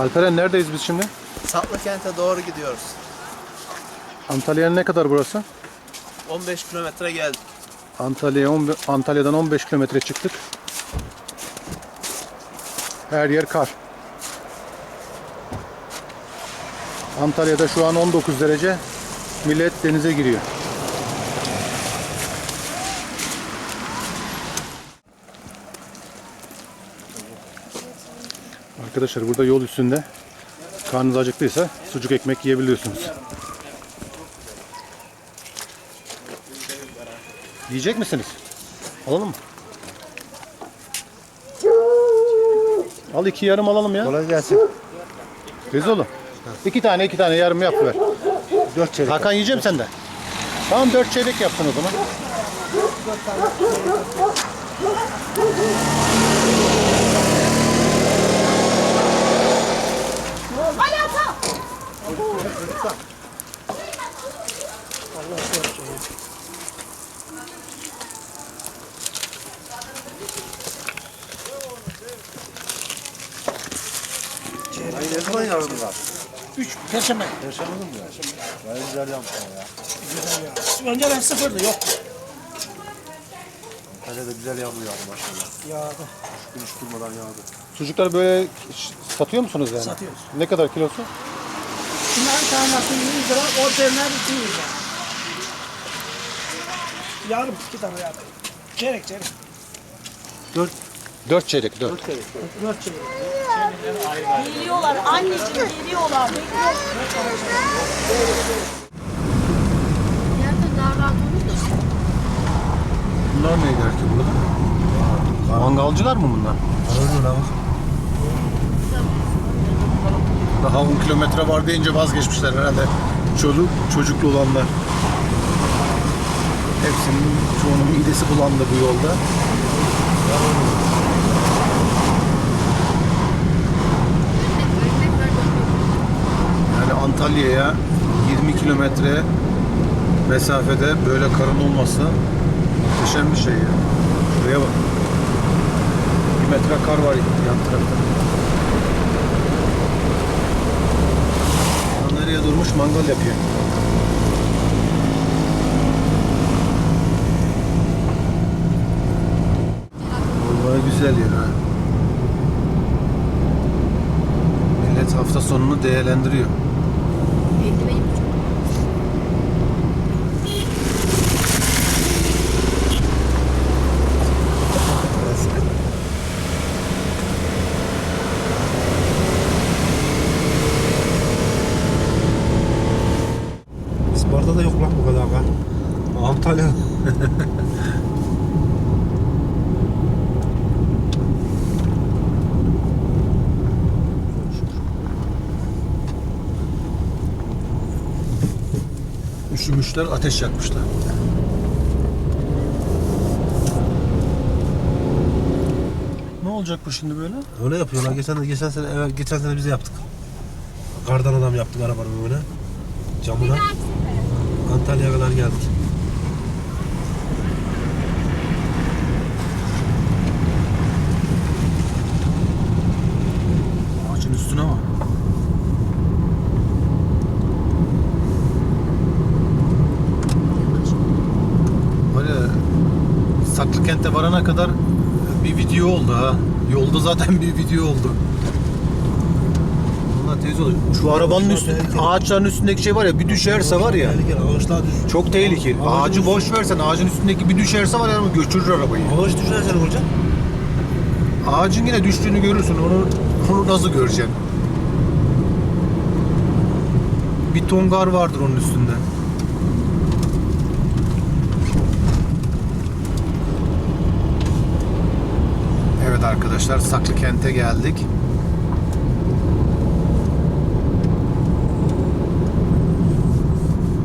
Alperen neredeyiz biz şimdi? Saklıkent'e doğru gidiyoruz. Antalya'ya ne kadar burası? 15 kilometre geldik. Antalya'ya 15 Antalya'dan 15 kilometre çıktık. Her yer kar. Antalya'da şu an 19 derece. Millet denize giriyor. Arkadaşlar burada yol üstünde karnınız acıktıysa sucuk ekmek yiyebiliyorsunuz. Yiyecek misiniz? Alalım mı? Al iki yarım alalım ya. Kolay gelsin. Rezolu. İki tane iki tane yarım yap ver. Dört çeyrek. Hakan yiyeceğim sen de. Tamam dört çeyrek yapsın o zaman. Ay ne zaman yardım var? Üç perşembe. Perşembe mi ya? Bayağı güzel yapmışlar ya. Güzel ya. Önceden sıfırdı yok. Antalya'da güzel yağmur yağdı maşallah. Yağdı. Gün hiç durmadan yağdı. Çocuklar böyle satıyor musunuz yani? Satıyoruz. Ne kadar kilosu? Şunların tanesi 100 lira, ortayanlar 200 lira. Yarım iki tane yarım. Çeyrek çeyrek. Dört çeyrek dört. Dört çeyrek. Geliyorlar anneciğim geliyorlar. Nerede daha rahat olur da. Bunlar ne der ki burada? Mangalcılar mı bunlar? Arıyor lan. Daha 10 kilometre var deyince vazgeçmişler herhalde. Çoluk, çocuklu olanlar. Hepsinin çoğunun midesi bulandı bu yolda. Yani Antalya'ya 20 kilometre mesafede böyle karın olması muhteşem bir şey ya. Şuraya bak. Bir metre kar var yan tarafta. Nereye durmuş mangal yapıyor. Vallahi güzel ya. Millet hafta sonunu değerlendiriyor. Ekmeği Isparta'da yok lan bu kadar kar. Antalya. Üşümüşler, ateş yakmışlar. Ne olacak bu şimdi böyle? Öyle yapıyorlar. Geçen geçen sene evet, geçen sene bize yaptık. Kardan adam yaptık arabanın önüne. Camına. Antalya'ya kadar geldik. Ağacın üstüne bak. Böyle Saklıkent'e varana kadar bir video oldu ha. Yolda zaten bir video oldu. Valla teyze olur. Şu arabanın üstü, ağaçların üstündeki şey var ya bir düşerse var ya. Tehlikeli. Ağaçlar. Çok tehlikeli. Ağacı boş versen ağacın üstündeki bir düşerse var ya götürür arabayı. Ağaç düşerse ne olacak? Ağacın yine düştüğünü görürsün. Onu onu nasıl göreceksin? Bir tongar vardır onun üstünde. Arkadaşlar Saklıkent'e geldik.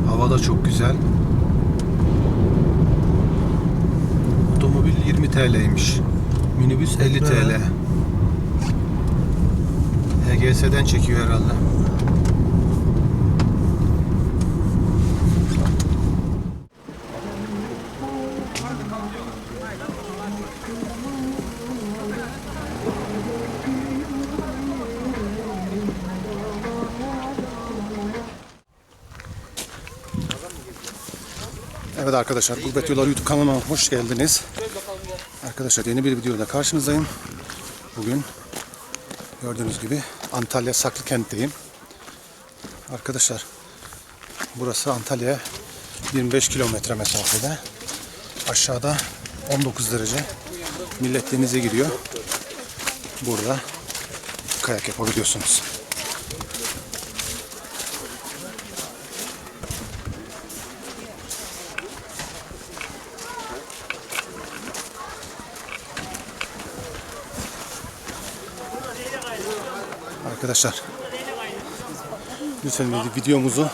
Hava da çok güzel. Otomobil 20 TL'ymiş. Minibüs 50 TL. HGS'den çekiyor herhalde. Evet arkadaşlar, Gurbet Yolları YouTube kanalıma hoş geldiniz. Arkadaşlar yeni bir videoda karşınızdayım. Bugün gördüğünüz gibi Antalya Saklıkent'teyim. Arkadaşlar burası Antalya'ya 25 kilometre mesafede. Aşağıda 19 derece. Millet denize giriyor. Burada kayak yapabiliyorsunuz. Arkadaşlar lütfen videomuzu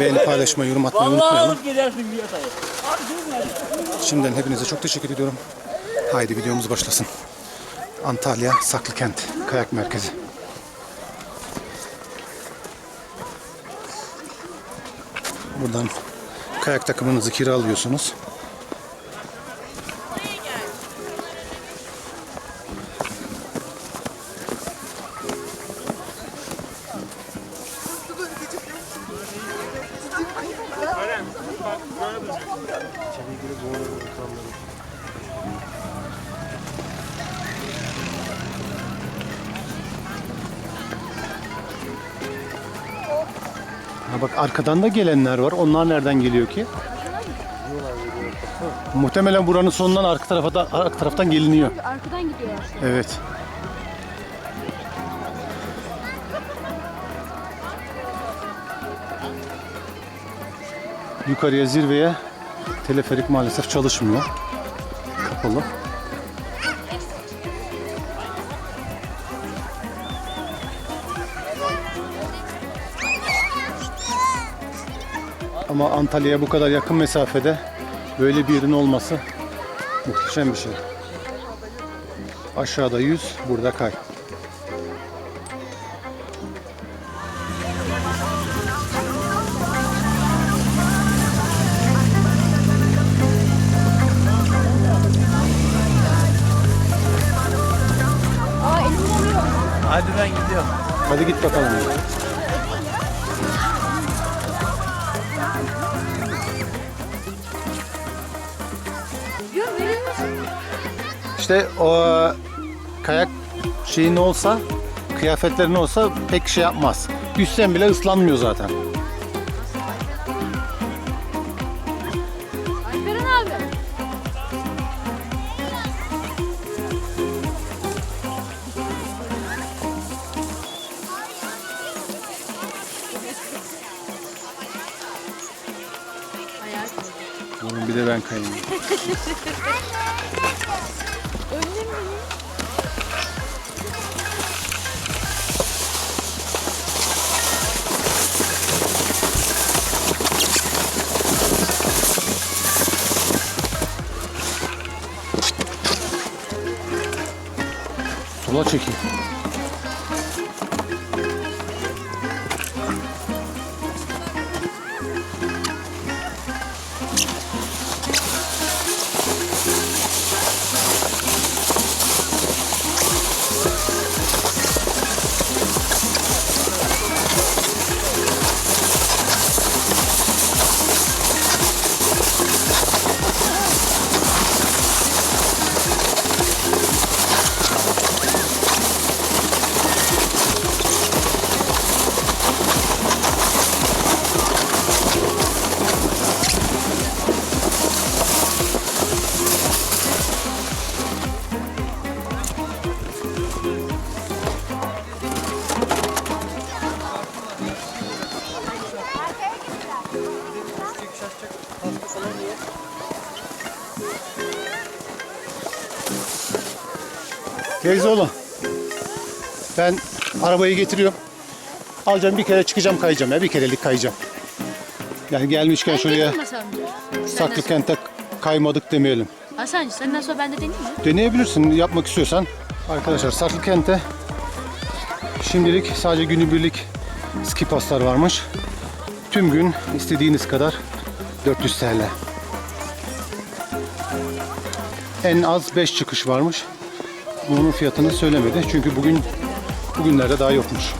beğeni paylaşmayı, yorum atmayı unutmayalım. Şimdiden hepinize çok teşekkür ediyorum. Haydi videomuz başlasın. Antalya Saklıkent Kayak Merkezi. Buradan kayak takımınızı kiralıyorsunuz. Ha bak arkadan da gelenler var. Onlar nereden geliyor ki? Muhtemelen buranın sonundan arka tarafa da arka taraftan geliniyor. Arkadan gidiyorlar. Evet. Yukarıya zirveye teleferik maalesef çalışmıyor. Kapalı. Ama Antalya'ya bu kadar yakın mesafede böyle bir yerin olması muhteşem bir şey. Aşağıda 100, burada kay. Hadi ben gidiyorum. Hadi git bakalım. İşte o kayak şeyin olsa, kıyafetlerin olsa pek şey yapmaz. Yüzsen bile ıslanmıyor zaten. Alperen abi. Bunun bir de ben kayayım. Sola oğlum. Ben arabayı getiriyorum. Alacağım bir kere çıkacağım kayacağım ya. Bir kerelik kayacağım. Yani gelmişken şuraya Deneyeyim mi sen? Saklıkent'e kaymadık demeyelim. Hasan senden sonra ben de deneyeyim mi? Deneyebilirsin yapmak istiyorsan. Arkadaşlar Saklıkent'te şimdilik sadece günübirlik ski paslar varmış. Tüm gün istediğiniz kadar 400 TL. En az 5 çıkış varmış. Bunun fiyatını söylemedi. Çünkü bugün bugünlerde daha yokmuş.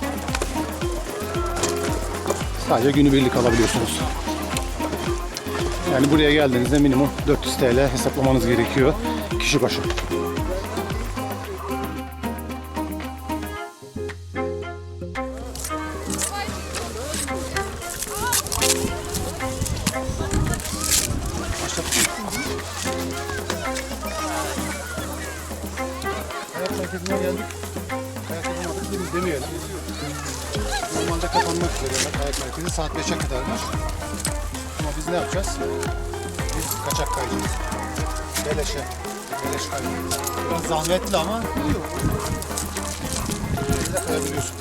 Sadece günübirlik alabiliyorsunuz. Yani buraya geldiğinizde minimum 400 TL hesaplamanız gerekiyor kişi başı. Merkezine geldik. Kayak yapamadık biz demeyelim. Normalde kapanmak üzere kayak merkezi saat 5'e kadarmış. Ama biz ne yapacağız? Biz kaçak kayacağız. Beleşe. Beleş kayacağız. Biraz zahmetli ama iyi. De kayabiliyorsun.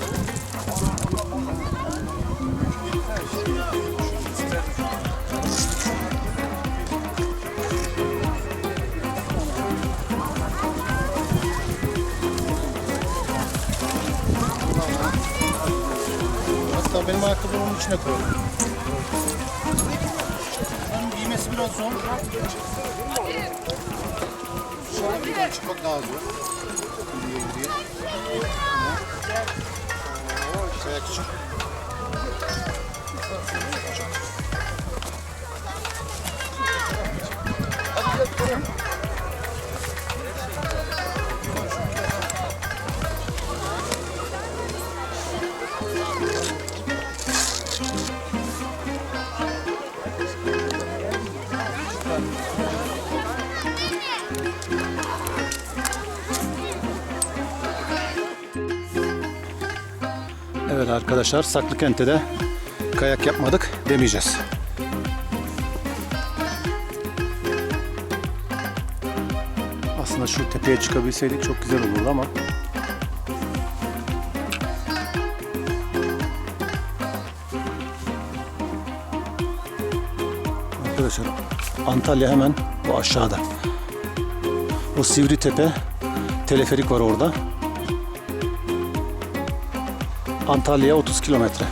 Benim ayakkabımı onun içine koydum. Onun giymesi biraz zor. Şöyle çıkmak daha zor. Yürüye yürüye. Ama kayak Evet arkadaşlar Saklıkent'te de kayak yapmadık demeyeceğiz. Aslında şu tepeye çıkabilseydik çok güzel olurdu ama Arkadaşlar Antalya hemen bu aşağıda. O Sivri Tepe teleferik var orada. Antalya'ya 30 kilometre.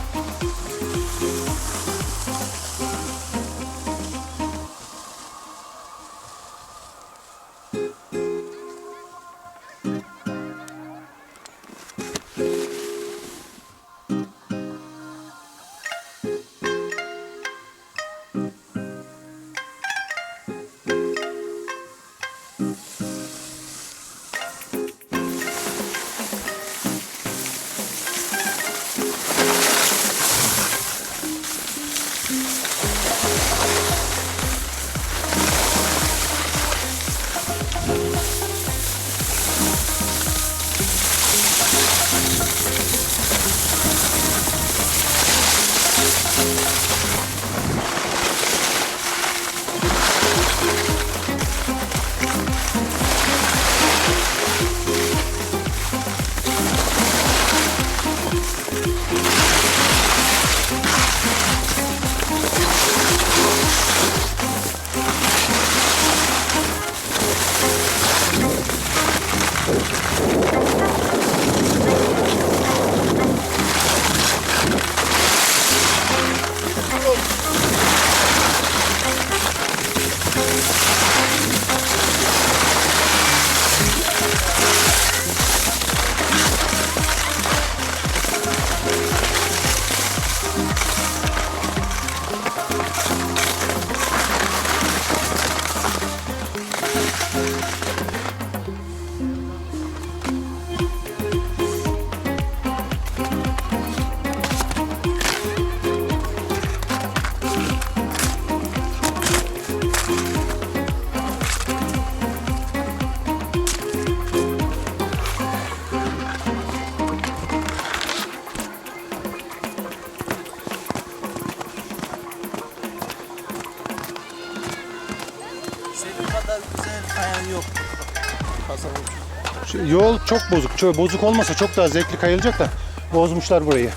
Yol çok bozuk. Çok bozuk olmasa çok daha zevkli kayılacak da bozmuşlar burayı.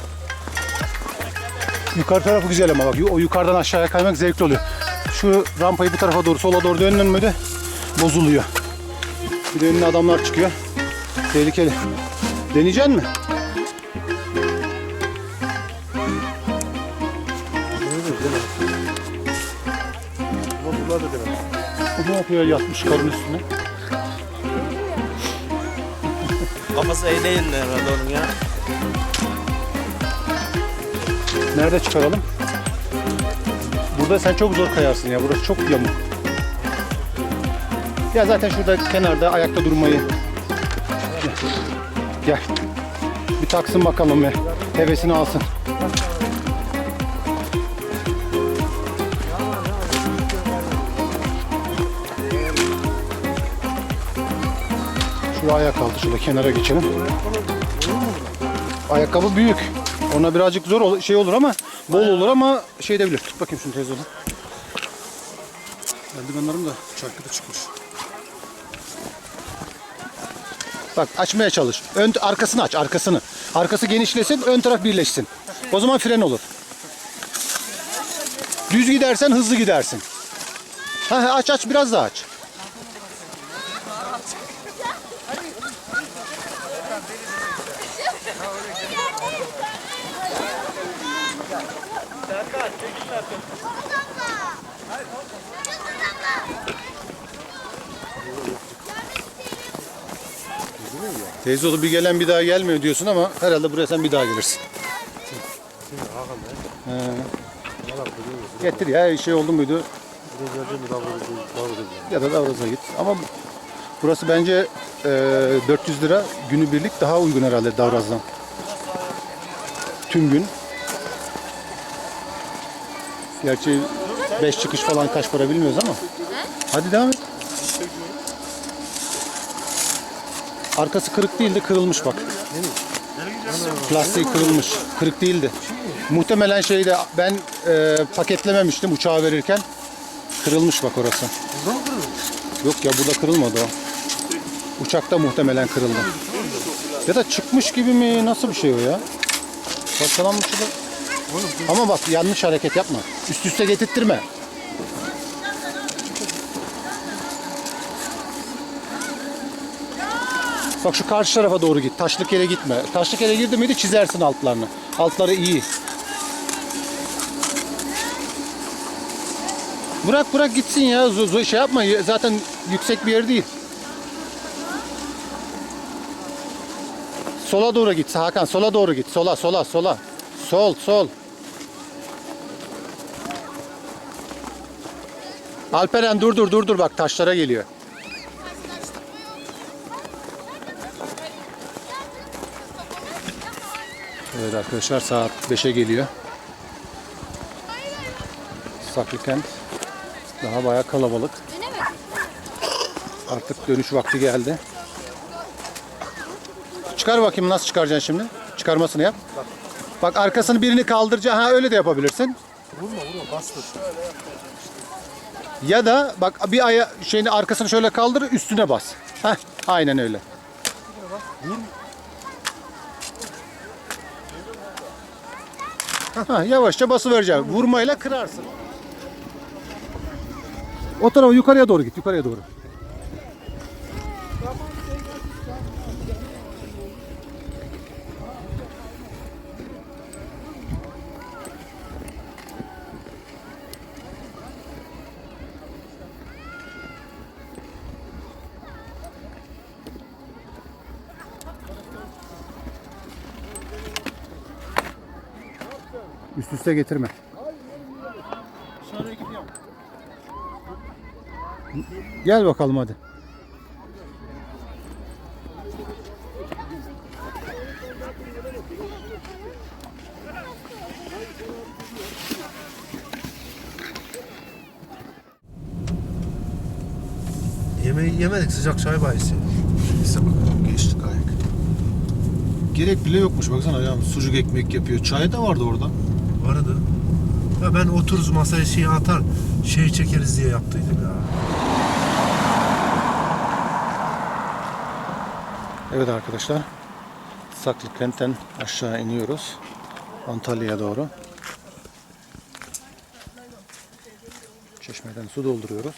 Yukarı tarafı güzel ama bak o yukarıdan aşağıya kaymak zevkli oluyor. Şu rampayı bu tarafa doğru sola doğru döndün mü de bozuluyor. Bir de önüne adamlar çıkıyor. Tehlikeli. Deneyecek mi? O ne yapıyor yatmış karın üstüne? Kafası değil herhalde onun ya. Nerede çıkaralım? burada sen çok zor kayarsın ya. Burası çok yamuk. Ya zaten şurada kenarda ayakta durmayı. Gel. Bir taksın bakalım ya. Hevesini alsın. Şuraya ayak kaldı. Şurada kenara geçelim. Ayakkabı büyük. Ona birazcık zor şey olur ama bol olur ama şey de bilir. Tut bakayım şunu teyze oğlum. Eldivenlerim de çarkıda çıkmış. Bak açmaya çalış. Ön arkasını aç, arkasını. Arkası genişlesin, ön taraf birleşsin. O zaman fren olur. Düz gidersen hızlı gidersin. Ha, aç aç biraz daha aç. Teyze oğlu bir gelen bir daha gelmiyor diyorsun ama herhalde buraya sen bir daha gelirsin. Getir ya şey oldu muydu? Ya da Davraz'a git. Ama burası bence e, 400 lira günübirlik daha uygun herhalde Davraz'dan. Tüm gün. Gerçi 5 çıkış falan kaç para bilmiyoruz ama. Hadi devam et. Arkası kırık değildi, kırılmış bak. Plastiği kırılmış. Kırık değildi. Muhtemelen şeyde ben e, paketlememiştim uçağa verirken. Kırılmış bak orası. Yok ya burada kırılmadı o. Uçakta muhtemelen kırıldı. Ya da çıkmış gibi mi? Nasıl bir şey o ya? Parçalanmış da. Ama bak yanlış hareket yapma. Üst üste getirttirme. Bak şu karşı tarafa doğru git. Taşlık yere gitme. Taşlık yere girdi miydi çizersin altlarını. Altları iyi. Bırak bırak gitsin ya. Zo- Şey yapma. Zaten yüksek bir yer değil. Sola doğru git Hakan. Sola doğru git. Sola sola sola. Sol sol. Alperen dur dur dur dur bak taşlara geliyor. Evet arkadaşlar saat 5'e geliyor. Saklıkent daha bayağı kalabalık. Artık dönüş vakti geldi. Çıkar bakayım nasıl çıkaracaksın şimdi? Çıkarmasını yap. Bak arkasını birini kaldıracaksın. Ha öyle de yapabilirsin. Vurma vurma bastır. Ya da bak bir aya şeyini arkasını şöyle kaldır üstüne bas. Heh, aynen öyle. Ha, yavaşça bası vereceğim. Vurmayla kırarsın. O tarafa yukarıya doğru git, yukarıya doğru. Üst üste getirme. Gel bakalım hadi. Yemeği yemedik sıcak çay bayisi. Neyse bakalım geçtik ayak. Gerek bile yokmuş baksana ya sucuk ekmek yapıyor. Çay da vardı orada. Vardı. Ya ben otururuz masaya şey atar şey çekeriz diye yaptıydım ya. Evet arkadaşlar. Saklıkent'ten aşağı iniyoruz. Antalya'ya doğru. Çeşmeden su dolduruyoruz.